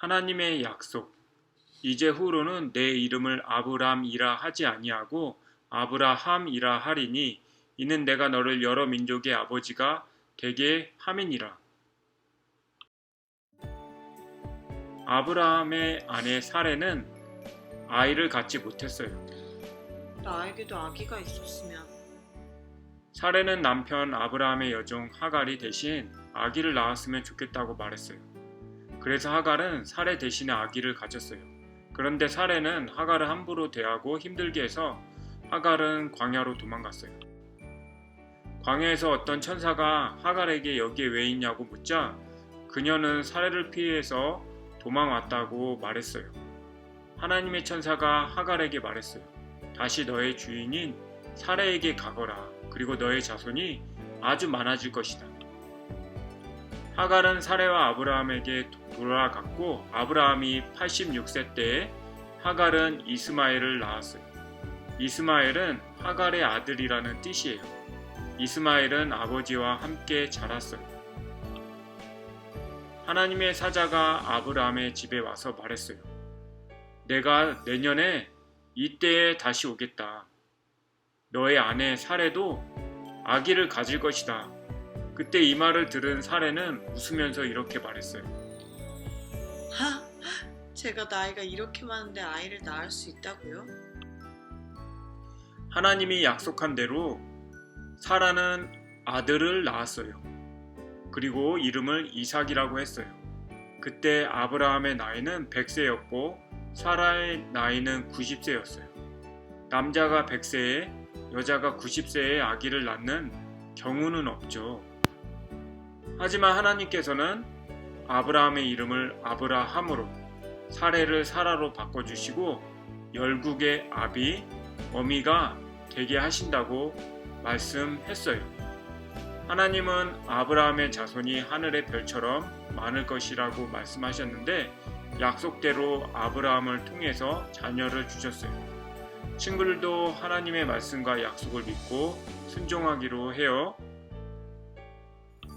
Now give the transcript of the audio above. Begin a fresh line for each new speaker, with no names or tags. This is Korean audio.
하나님의 약속. 이제 후로는 내 이름을 아브람이라 하지 아니하고 아브라함이라 하리니 이는 내가 너를 여러 민족의 아버지가 되게 함이니라. 아브라함의 아내 사레는 아이를 갖지 못했어요.
나에게도 아기가 있었으면
사레는 남편 아브라함의 여종 하갈이 대신 아기를 낳았으면 좋겠다고 말했어요. 그래서 하갈은 사레 대신에 아기를 가졌어요. 그런데 사레는 하갈을 함부로 대하고 힘들게 해서 하갈은 광야로 도망갔어요. 광야에서 어떤 천사가 하갈에게 여기에 왜 있냐고 묻자 그녀는 사레를 피해서 도망왔다고 말했어요. 하나님의 천사가 하갈에게 말했어요. 다시 너의 주인인 사레에게 가거라. 그리고 너의 자손이 아주 많아질 것이다. 하갈은 사레와 아브라함에게 돌아갔고 아브라함이 86세 때에 하갈은 이스마엘을 낳았어요. 이스마엘은 하갈의 아들이라는 뜻이에요. 이스마엘은 아버지와 함께 자랐어요. 하나님의 사자가 아브라함의 집에 와서 말했어요. 내가 내년에 이때에 다시 오겠다. 너의 아내 사레도 아기를 가질 것이다. 그때 이 말을 들은 사레는 웃으면서 이렇게 말했어요.
하! 제가 나이가 이렇게 많은데 아이를 낳을 수 있다고요?
하나님이 약속한 대로 사라는 아들을 낳았어요. 그리고 이름을 이삭이라고 했어요. 그때 아브라함의 나이는 100세였고 사라의 나이는 90세였어요. 남자가 100세에 여자가 90세에 아기를 낳는 경우는 없죠. 하지만 하나님께서는 아브라함의 이름을 아브라함으로 사례를 사라로 바꿔주시고 열국의 아비 어미가 되게 하신다고 말씀했어요. 하나님은 아브라함의 자손이 하늘의 별처럼 많을 것이라고 말씀하셨는데 약속대로 아브라함을 통해서 자녀를 주셨어요. 친구들도 하나님의 말씀과 약속을 믿고 순종하기로 해요.